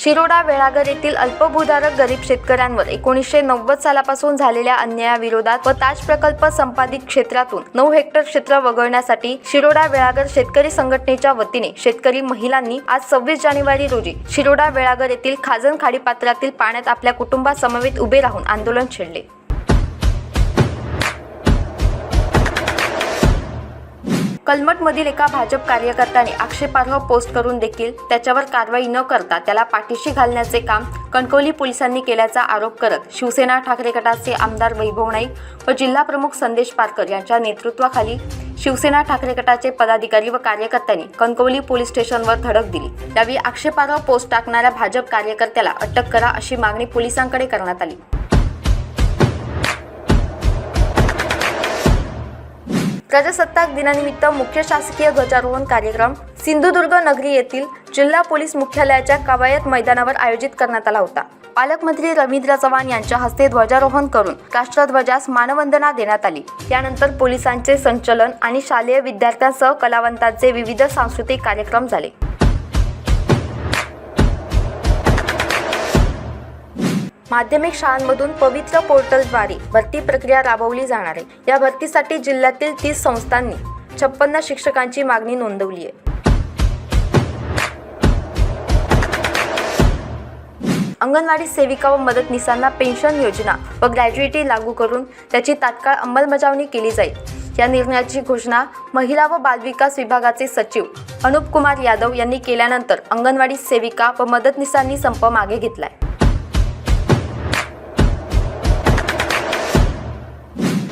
शिरोडा वेळागर येथील अल्पभूधारक गरीब शेतकऱ्यांवर एकोणीसशे नव्वद सालापासून झालेल्या अन्यायाविरोधात व ताज प्रकल्प संपादित क्षेत्रातून नऊ हेक्टर क्षेत्र वगळण्यासाठी शिरोडा वेळागर शेतकरी संघटनेच्या वतीने शेतकरी महिलांनी आज सव्वीस जानेवारी रोजी शिरोडा वेळागर येथील खाजन खाडीपात्रातील पाण्यात आपल्या कुटुंबासमवेत उभे राहून आंदोलन छेडले. कलमटमधील एका भाजप कार्यकर्त्याने आक्षेपार्ह पोस्ट करून देखील त्याच्यावर कारवाई न करता त्याला पाठीशी घालण्याचे काम कणकवली पोलिसांनी केल्याचा आरोप करत शिवसेना ठाकरे गटाचे आमदार वैभव नाईक व जिल्हाप्रमुख संदेश पारकर यांच्या नेतृत्वाखाली शिवसेना ठाकरे गटाचे पदाधिकारी व कार्यकर्त्यांनी कणकवली पोलीस स्टेशनवर धडक दिली. यावेळी आक्षेपार्ह पोस्ट टाकणाऱ्या भाजप कार्यकर्त्याला अटक करा अशी मागणी पोलिसांकडे करण्यात आली. प्रजासत्ताक दिनानिमित्त मुख्य शासकीय ध्वजारोहण कार्यक्रम सिंधुदुर्ग नगरी येथील जिल्हा पोलीस मुख्यालयाच्या कवायत मैदानावर आयोजित करण्यात आला होता. पालकमंत्री रवींद्र चव्हाण यांच्या हस्ते ध्वजारोहण करून राष्ट्रध्वजास मानवंदना देण्यात आली. त्यानंतर पोलिसांचे संचलन आणि शालेय विद्यार्थ्यांसह कलावंतांचे विविध सांस्कृतिक कार्यक्रम झाले. माध्यमिक शाळांमधून पवित्र पोर्टलद्वारे भरती प्रक्रिया राबवली जाणार आहे. या भरतीसाठी जिल्ह्यातील तीस संस्थांनी छप्पन्न शिक्षकांची मागणी नोंदवली आहे. अंगणवाडी सेविका व मदतनीसांना पेन्शन योजना व ग्रॅज्युएटी लागू करून त्याची तात्काळ अंमलबजावणी केली जाईल. या निर्णयाची घोषणा महिला व बालविकास विभागाचे सचिव अनुप कुमार यादव यांनी केल्यानंतर अंगणवाडी सेविका व मदतनीसांनी संप मागे घेतलाय.